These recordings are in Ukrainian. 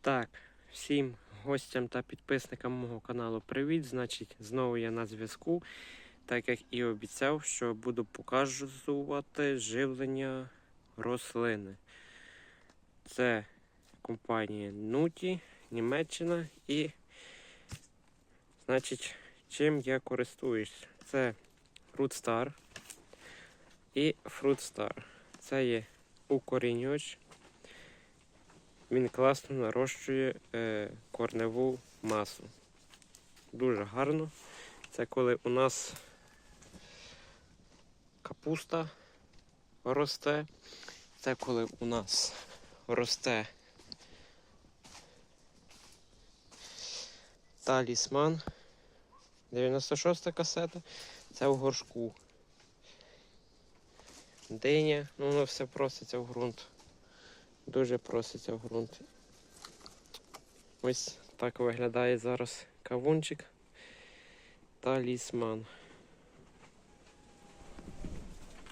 Так, всім гостям та підписникам мого каналу привіт. Значить, знову я на зв'язку, так як і обіцяв, що буду показувати живлення рослини. Це компанія Nuti, Німеччина і, значить, чим я користуюсь? Це Fruitstar і Fruitstar. Це є укорінювач. Він класно нарощує е, корневу масу. Дуже гарно. Це коли у нас капуста росте. Це коли у нас росте талісман. 96 касета. Це в горшку. Диня, ну воно все проситься в ґрунт. Дуже проситься в ґрунт. Ось так виглядає зараз кавунчик. Талісман.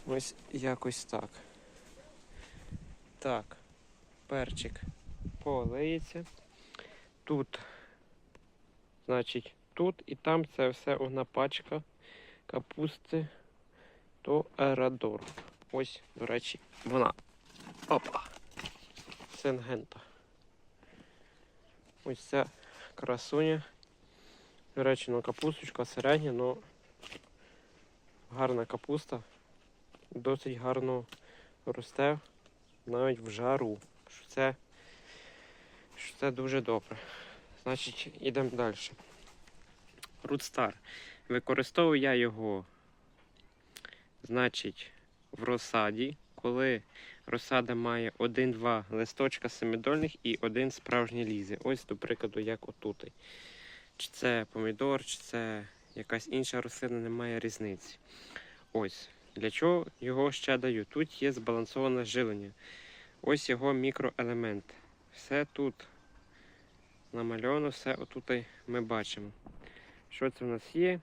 Ось якось так. Так, перчик полиється. Тут, значить, тут і там це все одна пачка капусти то Ерадор. Ось, до речі, вона. Опа! Сингента. Ось ця красуня. До речі, ну капусточка середня, але гарна капуста. Досить гарно росте навіть в жару. Що це, що це дуже добре. Значить, йдемо далі. Рудстар. Використовую я його, значить, в розсаді, коли розсада має один-два листочка семидольних і один справжній лізе. Ось, до прикладу, як отут. Чи це помідор, чи це якась інша рослина, немає різниці. Ось. Для чого його ще даю? Тут є збалансоване жилення. Ось його мікроелемент. Все тут намальовано, все отут ми бачимо. Що це в нас є?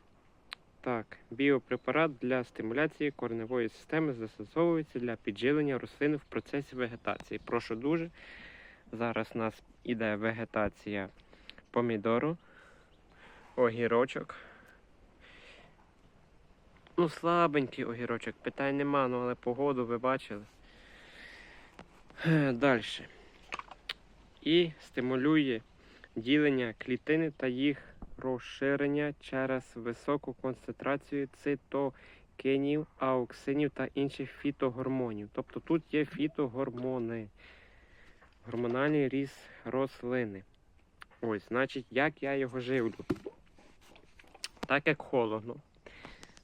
Так, біопрепарат для стимуляції корневої системи застосовується для підживлення рослин в процесі вегетації. Прошу дуже. Зараз у нас іде вегетація помідору, огірочок. Ну, слабенький огірочок, питань нема, ну але погоду ви бачили. Далі. І стимулює ділення клітини та їх розширення через високу концентрацію цитокинів, ауксинів та інших фітогормонів. Тобто тут є фітогормони, гормональний ріст рослини. Ось, значить, як я його живлю. Так як холодно.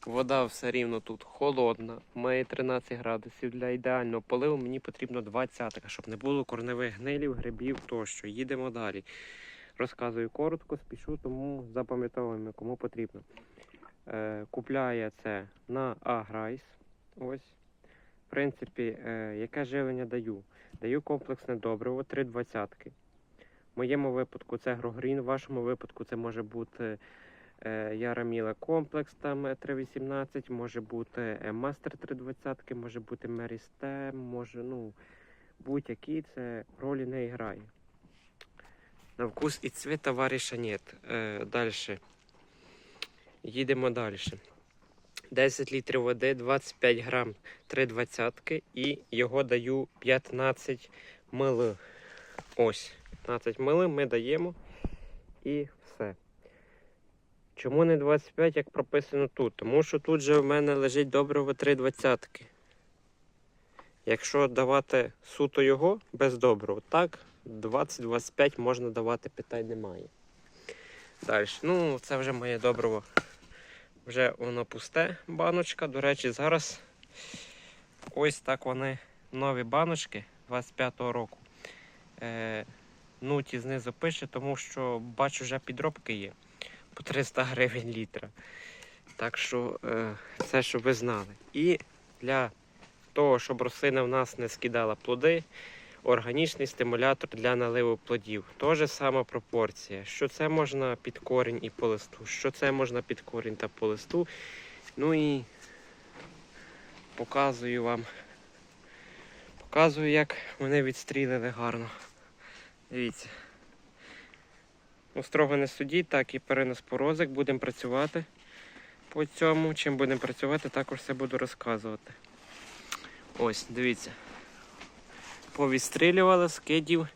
Вода все рівно тут холодна, має 13 градусів. Для ідеального поливу мені потрібно 20, щоб не було корневих гнилів, грибів тощо. Їдемо далі. Розказую коротко, спішу, тому запам'ятовуємо, кому потрібно. Е, купляє це на Аграйс. Ось. В принципі, е, яке живлення даю? Даю комплексне добриво 3,20. В моєму випадку це Грогрін, в вашому випадку це може бути е, Яраміла комплекс там е, 3,18, може бути е, Мастер 3,20, може бути Мерістем, може, ну, будь-які це ролі не грає. На вкус і цвіт товариша нет. Е, далі. Їдемо далі. 10 літрів води, 25 грам 3,20 і його даю 15 мл. Ось, 15 мл ми даємо і все. Чому не 25, як прописано тут? Тому що тут же в мене лежить добриво 3,20. Якщо давати суто його без доброго, так, 20-25 можна давати, питань немає. Далі. Ну, це вже моє добриво. Вже воно пусте баночка. До речі, зараз ось так вони нові баночки 25-го року. Е, Нуті знизу пише, тому що бачу, вже підробки є по 300 гривень літра. Так що е, це, щоб ви знали. І для того, щоб рослина в нас не скидала плоди, органічний стимулятор для наливу плодів. Тоже сама пропорція. Що це можна під корінь і по листу, що це можна під корінь та по листу. Ну і показую вам. Показую, як вони відстрілили гарно. Дивіться. Ну, строго не судіть, так і перенос порозик. Будемо працювати по цьому. Чим будемо працювати, також все буду розказувати. Ось, дивіться. Повістрілювали, скидів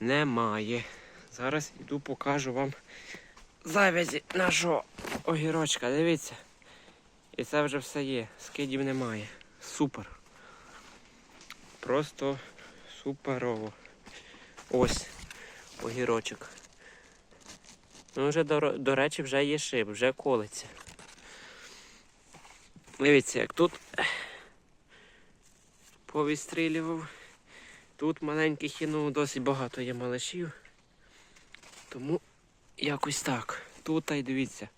немає. Зараз іду покажу вам завязі нашого огірочка. Дивіться. І це вже все є. Скидів немає. Супер. Просто суперово. Ось огірочок. Ну, вже, до, до речі, вже є шип, вже колиться. Дивіться, як тут повістрілював. Тут маленьких є, ну досить багато є малишів. Тому якось так. Тут та й дивіться.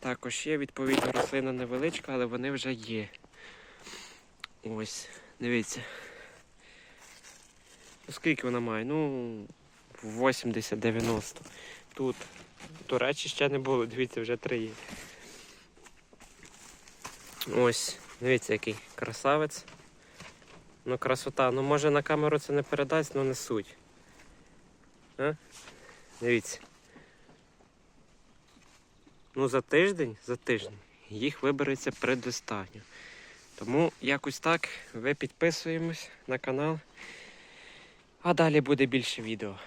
Також є, відповідно, рослина невеличка, але вони вже є. Ось, дивіться. Скільки вона має? Ну, 80-90. Тут, до речі, ще не було, дивіться, вже три є. Ось, дивіться, який красавець. Ну, красота. Ну, може на камеру це не передасть, але не суть. А? Дивіться. Ну, за тиждень, за тиждень їх вибереться предостатньо. Тому якось так ви підписуємось на канал. А далі буде більше відео.